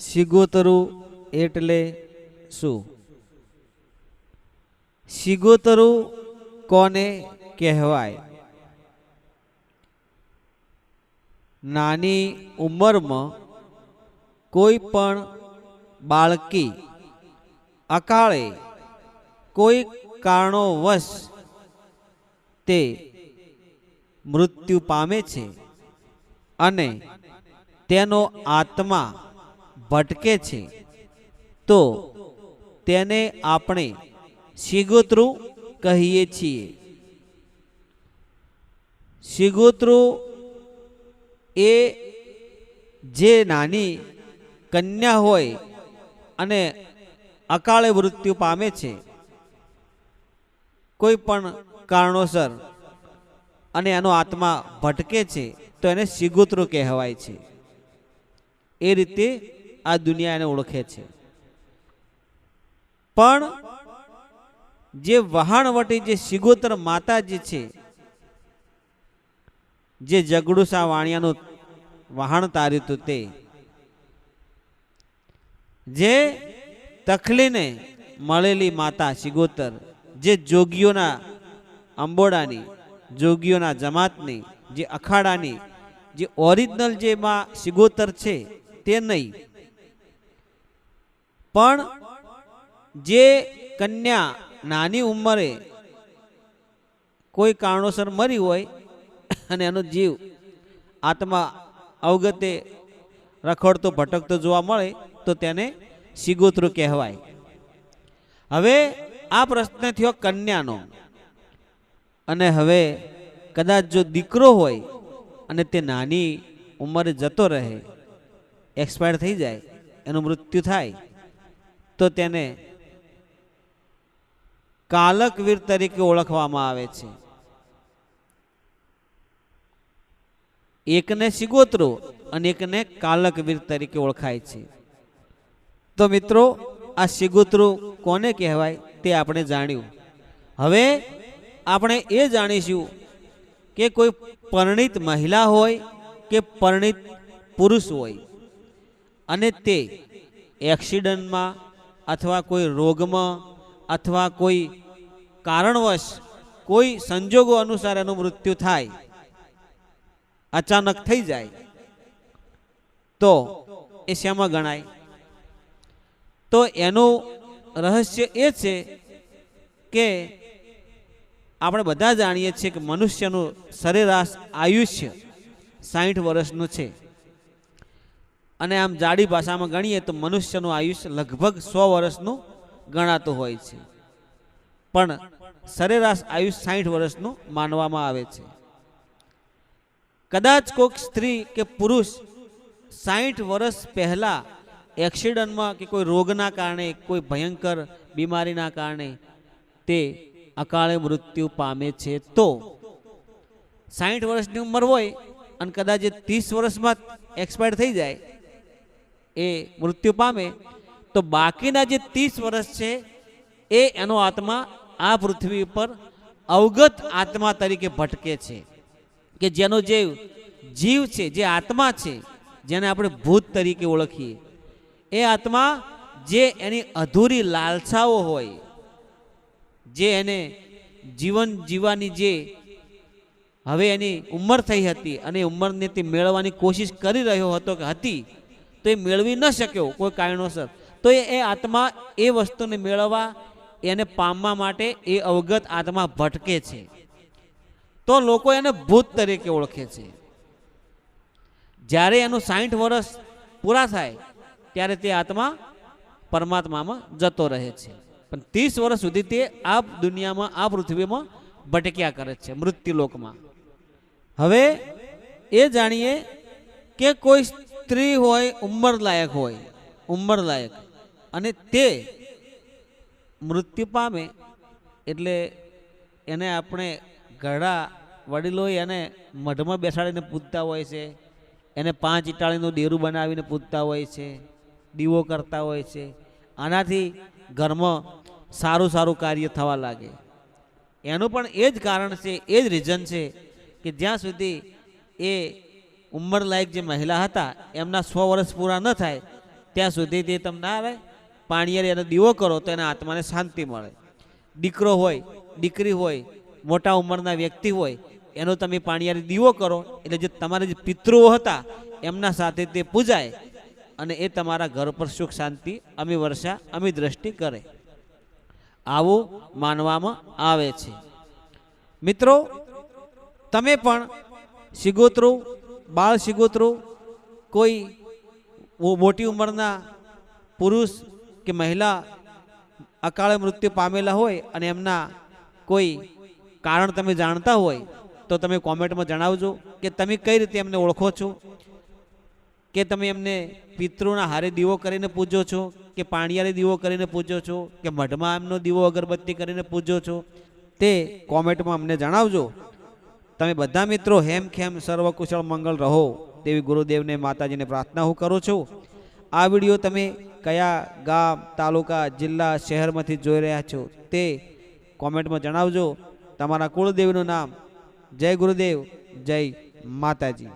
સિગોતરું એટલે શું? સિગોતરું કોને કહેવાય? નાની ઉંમરમાં કોઈ પણ બાળકી અકાળે કોઈ કારણોવશ તે મૃત્યુ પામે છે અને તેનો આત્મા ભટકે છે. તો તેને આપણે શિગોત્રુ કહીએ છીએ. શિગોત્રુ એ જે નાની કન્યા હોય અને અકાળે મૃત્યુ પામે છે. કોઈ પણ કારણોસર અને એનો આત્મા ભટકે છે, તો એને સિગોતરું કહેવાય છે. એ રીતે આ દુનિયા એને ઓળખે છે. પણ જે વહાણવટી જે સિગોતર માતા જે છે, જે જગડુસા વાણિયાનું વહાણ તાર્યું હતું તે, જે તખલીને મળેલી માતા સિગોતર જે જોગીઓના અંબોડાની, જોગીઓના જમાતની, જે અખાડાની, જે ઓરિજિનલ જે માં સિગોતર છે તે નહીં પણ જે કન્યા નાની ઉંમરે કોઈ કારણોસર મરી હોય અને એનો જીવ આત્મા અવગતે રખડતો, ભટકતો જોવા મળે, તો તેને સિગોત્રુ કહેવાય. હવે આ પ્રશ્ન થયો કન્યાનો. અને હવે કદાચ જો દીકરો હોય અને તે નાની ઉંમરે જતો રહે, એક્સપાયર થઈ જાય, એનું મૃત્યુ થાય તો તેને કાલકવીર તરીકે ઓળખવામાં આવે છે. એકને સિગોત્રો અને એકને કાલકવીર તરીકે ઓળખાય છે. તો મિત્રો, આ સિગોત્રો કોને કહેવાય તે આપણે જાણ્યું. હવે આપણે એ જાણીશું કે કોઈ પરણિત મહિલા હોય કે પરણિત પુરુષ હોય. અને તે એક્સિડન્ટમાં અથવા કોઈ રોગમાં અથવા કોઈ કારણવશ કોઈ સંજોગો અનુસાર એનું મૃત્યુ થાય, અચાનક થઈ જાય, તો એ શેમાં ગણાય? તો એનું રહસ્ય એ છે કે આપણે બધા જાણીએ છીએ કે મનુષ્યનું સરેરાશ આયુષ્ય સાઠ વર્ષનું છે. અને આમ જાડી ભાષામાં ગણીએ તો મનુષ્યનું આયુષ્ય લગભગ સો વર્ષનું ગણાતું હોય છે. પણ સરેરાશ આયુષ સાઠ વર્ષનું માનવામાં આવે છે. કદાચ કોઈક સ્ત્રી કે પુરુષ સાઠ વર્ષ પહેલાં એક્સિડન્ટમાં કે કોઈ રોગના કારણે, કોઈ ભયંકર બીમારીના કારણે તે અકાળે મૃત્યુ પામે છે તો સાઠ વર્ષની ઉંમર હોય અને કદાચ એ ત્રીસ વર્ષમાં એક્સપાયર થઈ જાય એ મૃત્યુ પામે, તો બાકીના જે ત્રીસ વર્ષ છે, એ એનો આત્મા આ પૃથ્વી ઉપર અવગત આત્મા તરીકે ભટકે છે. કે જેનો જે જીવ છે, જે આત્મા છે, જેને આપણે ભૂત તરીકે ઓળખીએ, એ આત્મા જે એની અધૂરી લાલસાઓ હોય, જે એને જીવન જીવવાની જે હવે એની ઉંમર થઈ હતી અને ઉંમરને તે મેળવવાની કોશિશ કરી રહ્યો હતો કે હતી તો એ મેળવી ન શક્યો કોઈ કારણોસર. તો એ આત્મા એ વસ્તુને મેળવવા, એને પામવા માટે એ અવગત આત્મા ભટકે છે. તો લોકો એને ભૂત તરીકે ઓળખે છે. જ્યારે એનું સાઠ વર્ષ પૂરા થાય, ત્યારે તે આત્મા પરમાત્મામાં જતો રહે છે. પણ ત્રીસ વર્ષ સુધી તે આ દુનિયામાં, આ પૃથ્વીમાં ભટક્યા કરે છે, મૃત્યુલોકમાં. હવે એ જાણીએ કે કોઈ સ્ત્રી હોય, ઉંમરલાયક હોય, ઉંમરલાયક. અને તે મૃત્યુ પામે એટલે એને આપણે ઘડા વડીલો એને મઢમાં બેસાડીને પૂજતા હોય છે. એને પાંચ ઇટાળીનું ડેરું બનાવીને પૂજતા હોય છે. દીવો કરતા હોય છે. આનાથી ઘરમાં સારું સારું કાર્ય થવા લાગે. એનું પણ એ જ કારણ છે, એ જ રીઝન છે કે જ્યાં સુધી એ ઉંમર લાયક જે મહિલા હતા, એમના સો વર્ષ પૂરા ન થાય, ત્યાં સુધી તે તમને આવે. પાણીયારી એનો દીવો કરો તો એના આત્માને શાંતિ મળે. દીકરો હોય, દીકરી હોય, મોટા ઉંમરના વ્યક્તિ હોય, એનો તમે પાણીયારે દીવો કરો, એટલે જે તમારા જે પિતૃઓ હતા, એમના સાથે તે પૂજાય અને એ તમારા ઘર પર સુખ, શાંતિ અમી વર્ષા અમી દ્રષ્ટિ કરે. આવું માનવામાં આવે છે. મિત્રો, તમે પણ સિગોતરું બાળ શિગોત્રો કોઈ મોટી ઉંમરના પુરુષ કે મહિલા અકાળે મૃત્યુ પામેલા હોય અને એમના કોઈ કારણ તમે જાણતા હોય, તો તમે કોમેન્ટમાં જણાવજો કે તમે કઈ રીતે એમને ઓળખો છો, કે તમે એમને પિતૃના હારે દીવો કરીને પૂજો છો, કે પાણીયારે દીવો કરીને પૂજો છો, કે મઢમાં એમનો દીવો અગરબત્તી કરીને પૂજો છો, તે કોમેન્ટમાં અમને જણાવજો. તમે બધા મિત્રો હેમ ખેમ સર્વકુશળ મંગળ રહો તેવી ગુરુદેવને માતાજીને પ્રાર્થના હું કરું છું. આ વીડિયો તમે કયા ગામ, તાલુકા, જિલ્લા, શહેરમાંથી જોઈ રહ્યા છો તે કોમેન્ટમાં જણાવજો. તમારા કુળદેવનું નામ જય ગુરુદેવ, જય માતાજી.